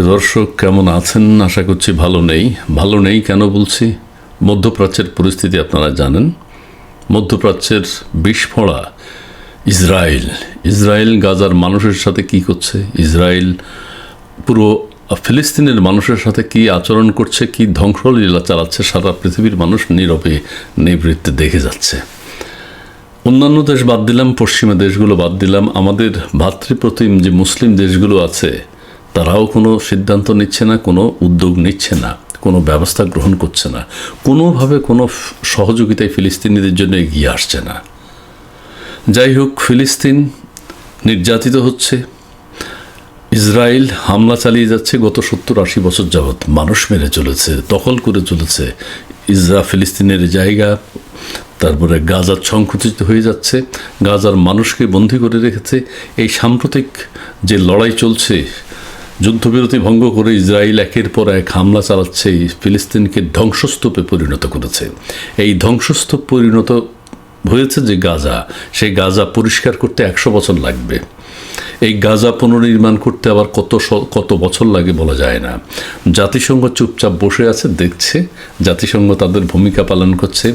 প্রিয় দর্শক, কেমন আছেন? আশা করছি ভালো নেই। ভালো নেই কেন বলছি? মধ্যপ্রাচ্যের পরিস্থিতি আপনারা জানেন। মধ্যপ্রাচ্যের বিস্ফোড়া ইসরায়েল। ইসরায়েল গাজার মানুষের সাথে কি করছে? ইসরায়েল পুরো ফিলিস্তিনের মানুষের সাথে কি আচরণ করছে? কি ধ্বংসলীলা চালাচ্ছে? সারা পৃথিবীর মানুষ নীরবে নিবৃত্তে দেখে যাচ্ছে। অন্যান্য দেশ বাদ দিলাম, পশ্চিমা দেশগুলো বাদ দিলাম। আমাদের ভাতৃপ্রতিম যে মুসলিম দেশগুলো আছে তারাও কোনো সিদ্ধান্ত নিচ্ছে না, কোনো উদ্যোগ নিচ্ছে না, কোনো ব্যবস্থা গ্রহণ করছে না, কোনোভাবে কোনো সহযোগিতায় ফিলিস্তিনিদের জন্য এগিয়ে আসছে না। যাই হোক, ফিলিস্তিন নির্যাতিত হচ্ছে। ইসরায়েল হামলা চালিয়ে যাচ্ছে গত সত্তর আশি বছর যাবৎ। মানুষ মেরে চলেছে, দখল করে চলেছে। ইসরা ফিলিস্তিনের জায়গা, তারপরে গাজার সংকুচিত হয়ে যাচ্ছে। গাজার মানুষকে বন্দি করে রেখেছে। এই সাম্প্রতিক যে লড়াই চলছে যুদ্ধবিরতি ভঙ্গ করে ইসরায়েল একের পর এক হামলা চালাচ্ছে, ফিলিস্তিনকে ধ্বংসস্তূপে পরিণত করেছে। এই ধ্বংসস্তূপ পরিণত হয়েছে যে গাজা। সেই গাজা পরিষ্কার করতে একশো বছর লাগবে। এই গাজা পুনর্নির্মাণ করতে আবার কত কত বছর লাগে বলা যায় না। জাতিসংঘ চুপচাপ বসে আছে, দেখছে। জাতিসংঘ তাদের ভূমিকা পালন করছে।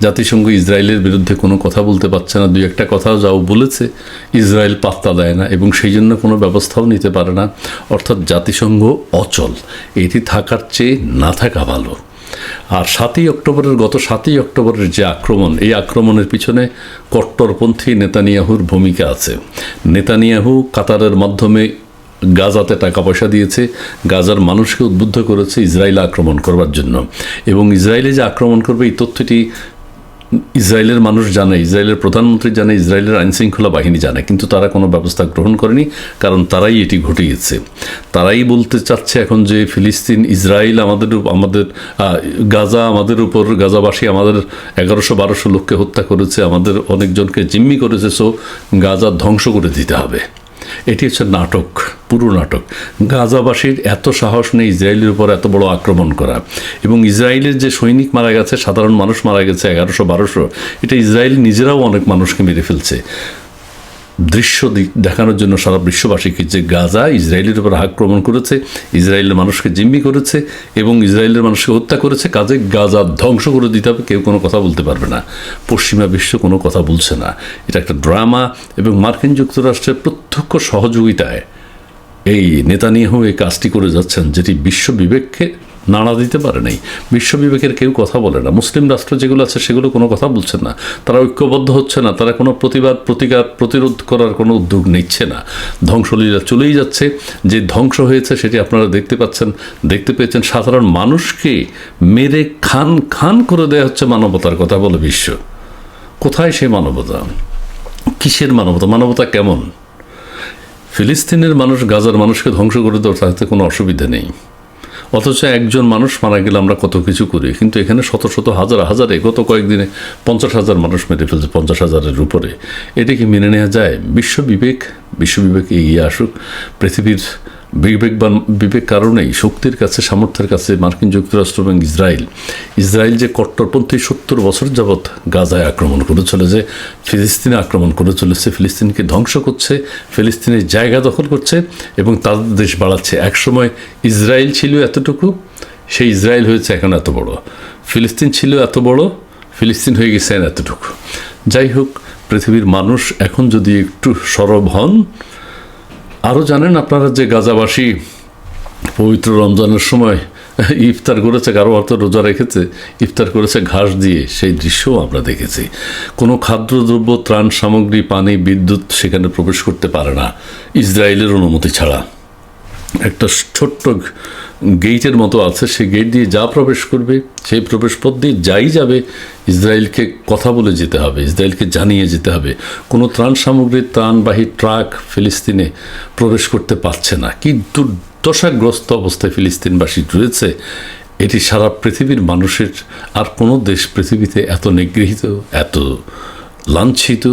জাতিসংঘ ইসরায়েলের বিরুদ্ধে কোনো কথা বলতে পারছে না। দুই একটা কথাও যাও বলেছে। ইসরায়েল পাত্তা দেয় না এবং সেই জন্য কোনো ব্যবস্থাও নিতে পারে না। অর্থাৎ জাতিসংঘ অচল। এটি থাকার চেয়ে না থাকা ভালো। আর সাতই অক্টোবরের, গত সাতই অক্টোবরের যে আক্রমণ, এই আক্রমণের পিছনে কট্টরপন্থী নেতানিয়াহুর ভূমিকা আছে। নেতানিয়াহু কাতারের মাধ্যমে গাজাতে টাকা পয়সা দিয়েছে, গাজার মানুষকে উদ্বুদ্ধ করেছে ইসরায়েল আক্রমণ করবার জন্য। এবং ইসরায়েলে যে আক্রমণ করবে, এই তথ্যটি ইসরায়েলের মানুষ জানে, ইসরায়েলের প্রধানমন্ত্রী জানে, ইসরায়েলের আইনশৃঙ্খলা বাহিনী জানে, কিন্তু তারা কোনো ব্যবস্থা গ্রহণ করেনি, কারণ তারাই এটি ঘটিয়েছে। তারাই বলতে চাচ্ছে এখন যে ফিলিস্তিন, ইসরায়েল আমাদের আমাদের গাজা আমাদের উপর, গাজাবাসী আমাদের এগারোশো বারোশো লোককে হত্যা করেছে, আমাদের অনেকজনকে জিম্মি করেছে, সো গাজা ধ্বংস করে দিতে হবে। এটি হচ্ছে নাটক। পুরো নাটক। গাজাবাসীর এত সাহস নেই ইসরায়েলের উপর এত বড় আক্রমণ করা এবং ইসরায়েলের যে সৈনিক মারা গেছে, সাধারণ মানুষ মারা গেছে, এগারোশো, বারোশো, এটা ইসরায়েল নিজেরাও অনেক মানুষকে মেরে ফেলছে। দৃশ্য দেখানোর জন্য সারা বিশ্ববাসীকে যে গাজা ইসরায়েলের উপর আক্রমণ করেছে, ইসরায়েলের মানুষকে জিম্মি করেছে এবং ইসরায়েলের মানুষকে হত্যা করেছে, কাজে গাজা ধ্বংস করে দিতে হবে, কেউ কোনো কথা বলতে পারবে না। পশ্চিমা বিশ্ব কোনো কথা বলছে না। এটা একটা ড্রামা এবং মার্কিন যুক্তরাষ্ট্রের প্রত্যক্ষ সহযোগিতায় এই নেতানিয়াহু এই কাজটি করে যাচ্ছেন যেটি বিশ্ব বিবেককে নাড়া দিতে পারে নাই। বিশ্ব বিবেকের কেউ কথা বলে না। মুসলিম রাষ্ট্র যেগুলো আছে সেগুলো কোনো কথা বলছে না। তারা ঐক্যবদ্ধ হচ্ছে না। তারা কোনো প্রতিবাদ প্রতিকার প্রতিরোধ করার কোনো উদ্যোগ নিচ্ছে না। ধ্বংসলীলা চলেই যাচ্ছে। যে ধ্বংস হয়েছে সেটি আপনারা দেখতে পাচ্ছেন। দেখতে পেয়েছেন সাধারণ মানুষকে মেরে খান খান করে দেওয়া হচ্ছে মানবতার কথা বলে বিশ্ব। কোথায় সেই মানবতা? কিসের মানবতা? মানবতা কেমন? ফিলিস্তিনের মানুষ গাজার মানুষকে ধ্বংস করে দেওয়ার তাতে কোনো অসুবিধা নেই। অথচ একজন মানুষ মারা গেলে আমরা কত কিছু করি, কিন্তু এখানে শত শত হাজার হাজারে, গত কয়েকদিনে পঞ্চাশ হাজার মানুষ মেরে ফেলছে পঞ্চাশ হাজারের উপরে। এটা কি মেনে নেওয়া যায়? বিশ্ব বিবেক বিশ্ব বিবেক এগিয়ে আসুক, পৃথিবীর বিবেকবান বিবেক কারণেই শক্তির কাছে, সামর্থ্যের কাছে মার্কিন যুক্তরাষ্ট্র এবং ইসরায়েল। ইসরায়েল যে কট্টরপন্থী সত্তর বছর যাবৎ গাজায় আক্রমণ করে চলেছে, ফিলিস্তিনে আক্রমণ করে চলেছে, ফিলিস্তিনকে ধ্বংস করছে, ফিলিস্তিনের জায়গা দখল করছে এবং তাদের দেশ বাড়াচ্ছে। একসময় ইসরায়েল ছিল এতটুকু, সেই ইসরায়েল হয়েছে এখন এত বড়। ফিলিস্তিন ছিল এত বড়, ফিলিস্তিন হয়ে গেছে এতটুকু। যাই হোক, পৃথিবীর মানুষ এখন যদি একটু সরব হন আরও জানেন আপনারা যে গাজাবাসী পবিত্র রমজানের সময় ইফতার করেছে, কারও অর্থ রোজা রেখেছে, ইফতার করেছে ঘাস দিয়ে, সেই দৃশ্যও আমরা দেখেছি। কোনো খাদ্যদ্রব্য, ত্রাণ সামগ্রী, পানি, বিদ্যুৎ সেখানে প্রবেশ করতে পারে না, ইসরায়েলের অনুমতি ছাড়া। একটা ছোট্ট গেইটের মতো আছে। সেই গেট দিয়ে যা প্রবেশ করবে, সেই প্রবেশ পথ দিয়ে যাই যাবে, ইসরায়েলকে কথা বলে যেতে হবে, ইসরায়েলকে জানিয়ে যেতে হবে। কোনো ত্রাণ সামগ্রী, ত্রাণবাহী ট্রাক ফিলিস্তিনে প্রবেশ করতে পারছে না। কি দুর্দশাগ্রস্ত অবস্থায় ফিলিস্তিনবাসী রয়েছে। এটি সারা পৃথিবীর মানুষের, আর কোনো দেশ পৃথিবীতে এত নিগৃহীত, এত লাঞ্ছিত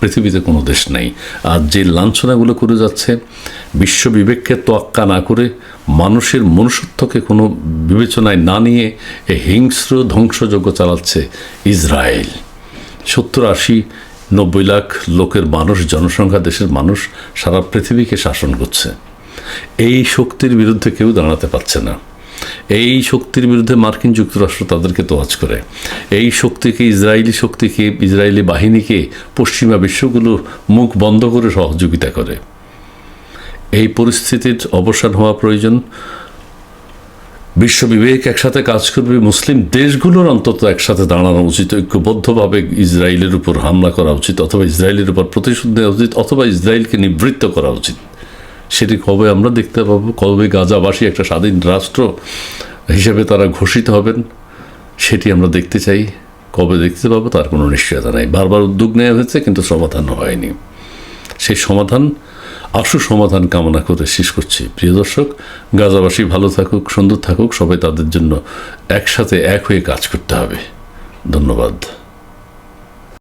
পৃথিবীতে কোনো দেশ নেই। আর যে লাঞ্ছনাগুলো করে যাচ্ছে, বিশ্ব বিবেককে তোয়াক্কা না করে মানুষের মনুষ্যত্বকে কোনো বিবেচনায় না নিয়ে এ হিংস্র ধ্বংসযজ্ঞ চালাচ্ছে ইসরায়েল। সত্তর আশি নব্বই লাখ লোকের মানুষ, জনসংখ্যা দেশের মানুষ সারা পৃথিবীকে শাসন করছে। এই শক্তির বিরুদ্ধে কেউ দাঁড়াতে পারছে না। এই শক্তির বিরুদ্ধে মার্কিন যুক্তরাষ্ট্র তাদেরকে তোয়াজ করে। এই শক্তিকে ইসরায়েলি শক্তিকে, ইসরায়েলি বাহিনীকে পশ্চিমা বিশ্বগুলো মুখ বন্ধ করে সহযোগিতা করে। এই পরিস্থিতির অবসান হওয়া প্রয়োজন। বিশ্ব বিবেক একসাথে কাজ করবে, মুসলিম দেশগুলোর অন্তত একসাথে দাঁড়ানো উচিত, ঐক্যবদ্ধভাবে ইসরায়েলের উপর হামলা করা উচিত, অথবা ইসরায়েলের উপর প্রতিশোধ নেওয়া উচিত, অথবা ইসরায়েলকে নিবৃত্ত করা উচিত। সেটি কবে আমরা দেখতে পাবো? কবে গাজাবাসী একটা স্বাধীন রাষ্ট্র হিসেবে তারা ঘোষিত হবেন, সেটি আমরা দেখতে চাই। কবে দেখতে পাবো তার কোনো নিশ্চয়তা নাই। বারবার উদ্যোগ নেওয়া হয়েছে, কিন্তু সমাধান হয়নি। সেই সমাধান, আশু সমাধান কামনা করে শেষ করছি। প্রিয় দর্শক, গাজাবাসী ভালো থাকুক, সুন্দর থাকুক, সবাই তাদের জন্য একসাথে এক হয়ে কাজ করতে হবে। ধন্যবাদ।